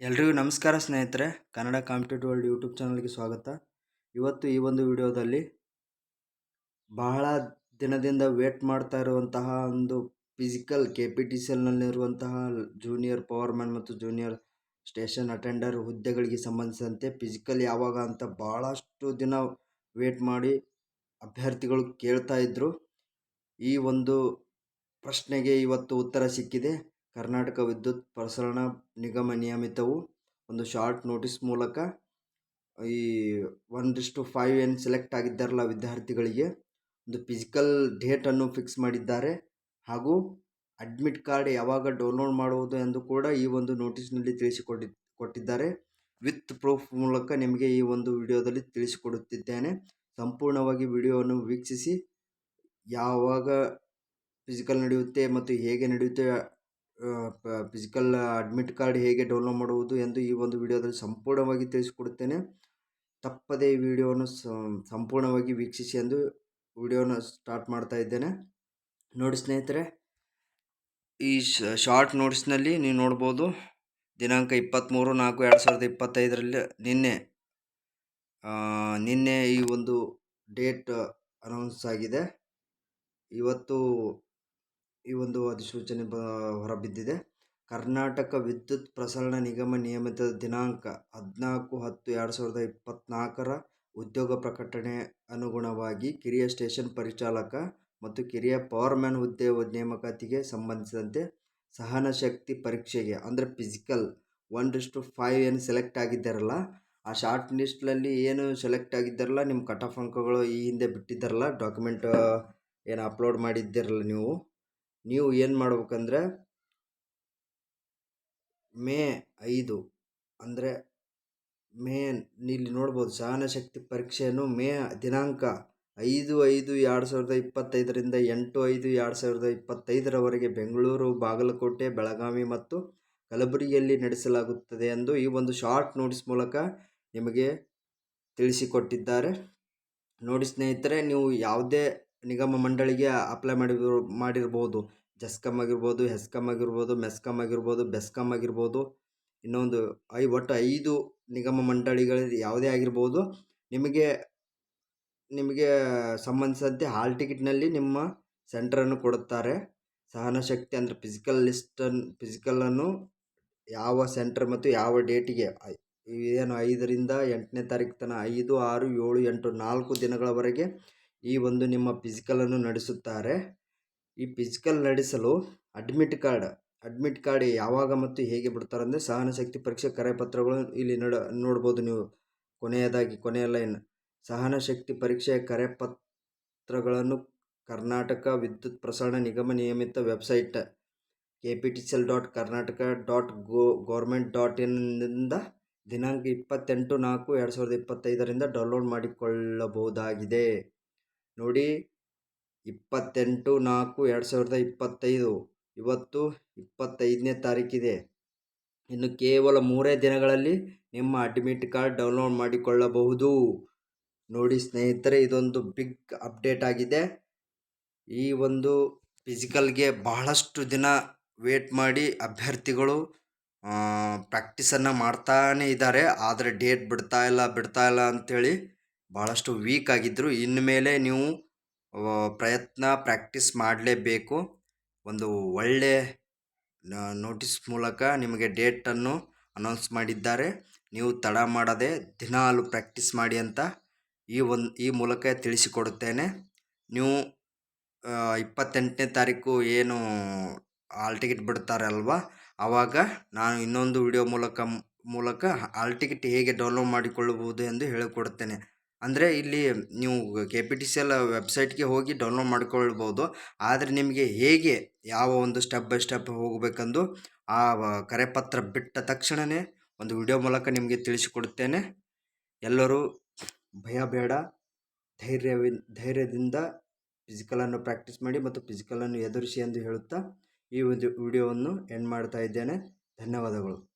ಎಲ್ರಿಗೂ ನಮಸ್ಕಾರ ಸ್ನೇಹಿತರೆ, ಕನ್ನಡ ಕಾಂಪಿಟೇಟಿವ್ ವರ್ಲ್ಡ್ ಯೂಟ್ಯೂಬ್ ಚಾನಲ್ಗೆ ಸ್ವಾಗತ. ಇವತ್ತು ಈ ಒಂದು ವಿಡಿಯೋದಲ್ಲಿ ಬಹಳ ದಿನದಿಂದ ವೇಟ್ ಮಾಡ್ತಾ ಇರುವಂತಹ ಒಂದು physical K P T C ಎಲ್ನಲ್ಲಿರುವಂತಹ junior powerman ಮತ್ತು ಜೂನಿಯರ್ ಸ್ಟೇಷನ್ ಅಟೆಂಡರ್ ಹುದ್ದೆಗಳಿಗೆ ಸಂಬಂಧಿಸಿದಂತೆ ಫಿಸಿಕಲ್ ಯಾವಾಗ ಅಂತ ಭಾಳಷ್ಟು ದಿನ ವೇಟ್ ಮಾಡಿ ಅಭ್ಯರ್ಥಿಗಳು ಕೇಳ್ತಾ ಇದ್ದರು ಈ ಒಂದು ಪ್ರಶ್ನೆಗೆ ಇವತ್ತು ಉತ್ತರ ಸಿಕ್ಕಿದೆ. ಕರ್ನಾಟಕ ವಿದ್ಯುತ್ ಪ್ರಸರಣ ನಿಗಮ ನಿಯಮಿತವು ಒಂದು ಶಾರ್ಟ್ ನೋಟಿಸ್ ಮೂಲಕ ಈ ಡಿಸ್ಟು ಫೈವ್ ಏನು ಸೆಲೆಕ್ಟ್ ಆಗಿದ್ದಾರಲ್ಲ ವಿದ್ಯಾರ್ಥಿಗಳಿಗೆ ಒಂದು ಫಿಸಿಕಲ್ ಡೇಟನ್ನು ಫಿಕ್ಸ್ ಮಾಡಿದ್ದಾರೆ. ಹಾಗೂ ಅಡ್ಮಿಟ್ ಕಾರ್ಡ್ ಯಾವಾಗ ಡೌನ್ಲೋಡ್ ಮಾಡುವುದು ಎಂದು ಕೂಡ ಈ ಒಂದು ನೋಟಿಸ್ನಲ್ಲಿ ತಿಳಿಸಿಕೊಟ್ಟಿ ಕೊಟ್ಟಿದ್ದಾರೆ. ವಿತ್ ಪ್ರೂಫ್ ಮೂಲಕ ನಿಮಗೆ ಈ ಒಂದು ವಿಡಿಯೋದಲ್ಲಿ ತಿಳಿಸಿಕೊಡುತ್ತಿದ್ದೇನೆ. ಸಂಪೂರ್ಣವಾಗಿ ವಿಡಿಯೋವನ್ನು ವೀಕ್ಷಿಸಿ, ಯಾವಾಗ ಫಿಸಿಕಲ್ ನಡೆಯುತ್ತೆ ಮತ್ತು ಹೇಗೆ ನಡೆಯುತ್ತೆ ಫಿಸಿಕಲ್ ಅಡ್ಮಿಟ್ ಕಾರ್ಡ್ ಹೇಗೆ ಡೌನ್ಲೋಡ್ ಮಾಡುವುದು ಎಂದು ಈ ಒಂದು ವಿಡಿಯೋದಲ್ಲಿ ಸಂಪೂರ್ಣವಾಗಿ ತಿಳಿಸಿಕೊಡುತ್ತೇನೆ. ತಪ್ಪದೇ ಈ ವಿಡಿಯೋವನ್ನು ಸಂಪೂರ್ಣವಾಗಿ ವೀಕ್ಷಿಸಿ ಎಂದು ವಿಡಿಯೋನ ಸ್ಟಾರ್ಟ್ ಮಾಡ್ತಾ ಇದ್ದೇನೆ. ನೋಡಿ ಸ್ನೇಹಿತರೆ, ಈ ಶಾರ್ಟ್ ನೋಟ್ಸ್ನಲ್ಲಿ ನೀವು ನೋಡ್ಬೋದು, ದಿನಾಂಕ ಇಪ್ಪತ್ತ್ಮೂರು ನಾಲ್ಕು ಎರಡು ಸಾವಿರದ ಇಪ್ಪತ್ತೈದರಲ್ಲಿ ನಿನ್ನೆ ನಿನ್ನೆ ಈ ಒಂದು ಡೇಟ್ ಅನೌನ್ಸ್ ಆಗಿದೆ. ಇವತ್ತು ಈ ಒಂದು ಅಧಿಸೂಚನೆ ಬ, ಹೊರಬಿದ್ದಿದೆ. ಕರ್ನಾಟಕ ವಿದ್ಯುತ್ ಪ್ರಸರಣ ನಿಗಮ ನಿಯಮಿತ ದಿನಾಂಕ ಹದಿನಾಲ್ಕು ಹತ್ತು ಎರಡು ಸಾವಿರದ ಇಪ್ಪತ್ತ್ನಾಲ್ಕರ ಉದ್ಯೋಗ ಪ್ರಕಟಣೆ ಅನುಗುಣವಾಗಿ ಕಿರಿಯ ಸ್ಟೇಷನ್ ಪರಿಚಾಲಕ ಮತ್ತು ಕಿರಿಯ ಪವರ್ಮ್ಯಾನ್ ಹುದ್ದೆ ನೇಮಕಾತಿಗೆ ಸಂಬಂಧಿಸಿದಂತೆ ಸಹನ ಶಕ್ತಿ ಪರೀಕ್ಷೆಗೆ, ಅಂದರೆ ಫಿಸಿಕಲ್ ಒನ್ ಟು ಫೈವ್ ಏನು ಸೆಲೆಕ್ಟ್ ಆಗಿದ್ದಾರಲ್ಲ, ಆ ಶಾರ್ಟ್ ಲಿಸ್ಟ್ನಲ್ಲಿ ಏನು ಸೆಲೆಕ್ಟ್ ಆಗಿದ್ದಾರಲ್ಲ, ನಿಮ್ಮ ಕಟ್ ಆಫ್ ಅಂಕಗಳು ಈ ಹಿಂದೆ ಬಿಟ್ಟಿದ್ದಾರಲ್ಲ, ಡಾಕ್ಯುಮೆಂಟ್, ಏನು ಅಪ್ಲೋಡ್ ಮಾಡಿದ್ದೀರಲ್ಲ ನೀವು? ನೀವು ಏನು ಮಾಡ್ಬೇಕಂದ್ರೆ, ಮೇ ಐದು ಅಂದರೆ ಮೇ ಇಲ್ಲಿ ನೋಡ್ಬೋದು ಸಹನಶಕ್ತಿ ಪರೀಕ್ಷೆಯನ್ನು ಮೇ ದಿನಾಂಕ ಐದು ಐದು ಎರಡು ಸಾವಿರದ ಇಪ್ಪತ್ತೈದರಿಂದ ಎಂಟು ಐದು ಎರಡು ಸಾವಿರದ ಇಪ್ಪತ್ತೈದರವರೆಗೆ ಬೆಂಗಳೂರು, ಬಾಗಲಕೋಟೆ, ಬೆಳಗಾವಿ ಮತ್ತು ಕಲಬುರಗಿಯಲ್ಲಿ ನಡೆಸಲಾಗುತ್ತದೆ ಎಂದು ಈ ಒಂದು ಶಾರ್ಟ್ ನೋಟಿಸ್ ಮೂಲಕ ನಿಮಗೆ ತಿಳಿಸಿಕೊಟ್ಟಿದ್ದಾರೆ. ನೋಡಿ ಸ್ನೇಹಿತರೆ, ನೀವು ಯಾವುದೇ ನಿಗಮ ಮಂಡಳಿಗೆ ಅಪ್ಲೈ ಮಾಡಿ ಮಾಡಿರ್ಬೋದು. ಜಸ್ಕಮ್ ಆಗಿರ್ಬೋದು, ಹೆಸ್ಕಮ್ ಆಗಿರ್ಬೋದು, ಮೆಸ್ಕಮ್ ಆಗಿರ್ಬೋದು, ಬೆಸ್ಕಮ್ ಆಗಿರ್ಬೋದು, ಇನ್ನೊಂದು ಐ, ಒಟ್ಟು ಐದು ನಿಗಮ ಮಂಡಳಿಗಳು ಯಾವುದೇ ಆಗಿರ್ಬೋದು, ನಿಮಗೆ ನಿಮಗೆ ಸಂಬಂಧಿಸಿದಂತೆ ಹಾಲ್ ಟಿಕೆಟ್ನಲ್ಲಿ ನಿಮ್ಮ ಸೆಂಟ್ರನ್ನು ಕೊಡುತ್ತಾರೆ. ಸಹನಶಕ್ತಿ ಅಂದರೆ ಫಿಸಿಕಲ್ ಲಿಸ್ಟನ್ನು ಫಿಸಿಕಲನ್ನು ಯಾವ ಸೆಂಟ್ರ್ ಮತ್ತು ಯಾವ ಡೇಟಿಗೆ ಏನು ಐದರಿಂದ ಎಂಟನೇ ತಾರೀಕು ತನಕ, ಐದು, ಆರು, ಏಳು, ಎಂಟು, ನಾಲ್ಕು ದಿನಗಳವರೆಗೆ ಈ ಒಂದು ನಿಮ್ಮ ಫಿಸಿಕಲನ್ನು ನಡೆಸುತ್ತಾರೆ. ಈ ಫಿಸಿಕಲ್ ನಡೆಸಲು ಅಡ್ಮಿಟ್ ಕಾರ್ಡ್ ಅಡ್ಮಿಟ್ ಕಾರ್ಡ್ ಯಾವಾಗ ಮತ್ತು ಹೇಗೆ ಬಿಡ್ತಾರೆ ಅಂದರೆ ಸಹನ ಶಕ್ತಿ ಪರೀಕ್ಷೆ ಕರೆಪತ್ರಗಳು ಇಲ್ಲಿ ನಡ, ನೋಡ್ಬೋದು ನೀವು. ಕೊನೆಯದಾಗಿ, ಕೊನೆಯ ಲೈನ್ ಸಹನ ಶಕ್ತಿ ಪರೀಕ್ಷೆಯ ಕರೆಪತ್ರಗಳನ್ನು ಕರ್ನಾಟಕ ವಿದ್ಯುತ್ ಪ್ರಸರಣ ನಿಗಮ ನಿಯಮಿತ website K P T L dot Karnataka dot gov government dot ಇನ್ನಿಂದ ದಿನಾಂಕ ಇಪ್ಪತ್ತೆಂಟು ನಾಲ್ಕು ಎರಡು ಸಾವಿರದ ಇಪ್ಪತ್ತೈದರಿಂದ ಡೌನ್ಲೋಡ್ ಮಾಡಿಕೊಳ್ಳಬಹುದಾಗಿದೆ. ನೋಡಿ ಇಪ್ಪತ್ತೆಂಟು ನಾಲ್ಕು ಎರಡು ಸಾವಿರದ ಇಪ್ಪತ್ತೈದು. ಇವತ್ತು ಇಪ್ಪತ್ತೈದನೇ ತಾರೀಕಿದೆ. ಇನ್ನು ಕೇವಲ ಮೂರೇ ದಿನಗಳಲ್ಲಿ ನಿಮ್ಮ ಅಡ್ಮಿಟ್ ಕಾರ್ಡ್ ಡೌನ್ಲೋಡ್ ಮಾಡಿಕೊಳ್ಳಬಹುದು. ನೋಡಿ ಸ್ನೇಹಿತರೆ, ಇದೊಂದು ಬಿಗ್ ಅಪ್ಡೇಟ್ ಆಗಿದೆ. ಈ ಒಂದು ಫಿಸಿಕಲ್ಗೆ ಬಹಳಷ್ಟು ದಿನ ವೇಟ್ ಮಾಡಿ ಅಭ್ಯರ್ಥಿಗಳು ಪ್ರಾಕ್ಟೀಸನ್ನು ಮಾಡ್ತಾನೇ ಇದ್ದಾರೆ. ಆದರೆ ಡೇಟ್ ಬಿಡ್ತಾ ಇಲ್ಲ ಬಿಡ್ತಾ ಇಲ್ಲ ಅಂಥೇಳಿ ಭಾಳಷ್ಟು ವೀಕ್ ಆಗಿದ್ದರು ಮೇಲೆ ನೀವು ಪ್ರಯತ್ನ ಪ್ರಾಕ್ಟೀಸ್ ಮಾಡಲೇಬೇಕು. ಒಂದು ಒಳ್ಳೆಯ ನೋಟಿಸ್ ಮೂಲಕ ನಿಮಗೆ ಡೇಟನ್ನು ಅನೌನ್ಸ್ ಮಾಡಿದ್ದಾರೆ. ನೀವು ತಡ ಮಾಡದೆ ದಿನಾಲು ಪ್ರಾಕ್ಟೀಸ್ ಮಾಡಿ ಅಂತ ಈ ಒಂದು, ಈ ಮೂಲಕ ತಿಳಿಸಿಕೊಡುತ್ತೇನೆ. ನೀವು ಇಪ್ಪತ್ತೆಂಟನೇ ತಾರೀಕು ಏನು ಹಾಲ್ ಟಿಕೆಟ್ ಬಿಡ್ತಾರೆ ಅಲ್ವಾ? ಆವಾಗ ನಾನು ಇನ್ನೊಂದು ವಿಡಿಯೋ ಮೂಲಕ ಮೂಲಕ ಹಾಲ್ ಟಿಕೆಟ್ ಹೇಗೆ ಡೌನ್ಲೋಡ್ ಮಾಡಿಕೊಳ್ಳಬಹುದು ಎಂದು ಹೇಳಿಕೊಡುತ್ತೇನೆ. ಅಂದರೆ ಇಲ್ಲಿ ನೀವು K P T C L ವೆಬ್ಸೈಟ್ಗೆ ಹೋಗಿ ಡೌನ್ಲೋಡ್ ಮಾಡ್ಕೊಳ್ಬೋದು. ಆದರೆ ನಿಮಗೆ ಹೇಗೆ ಯಾವ ಒಂದು ಸ್ಟೆಪ್ ಬೈ ಸ್ಟೆಪ್ ಹೋಗಬೇಕೆಂದು ಆ ಕರೆಪತ್ರ ಬಿಟ್ಟ ತಕ್ಷಣವೇ ಒಂದು ವಿಡಿಯೋ ಮೂಲಕ ನಿಮಗೆ ತಿಳಿಸಿಕೊಡುತ್ತೇನೆ. ಎಲ್ಲರೂ ಭಯ ಬೇಡ. ಧೈರ್ಯವಿ ಧೈರ್ಯದಿಂದ ಫಿಸಿಕಲನ್ನು ಪ್ರಾಕ್ಟೀಸ್ ಮಾಡಿ ಮತ್ತು ಫಿಸಿಕಲನ್ನು ಎದುರಿಸಿ ಎಂದು ಹೇಳುತ್ತಾ ಈ ಒಂದು ವಿಡಿಯೋವನ್ನು ಎಂಡ್ ಮಾಡ್ತಾ ಇದ್ದೇನೆ. ಧನ್ಯವಾದಗಳು.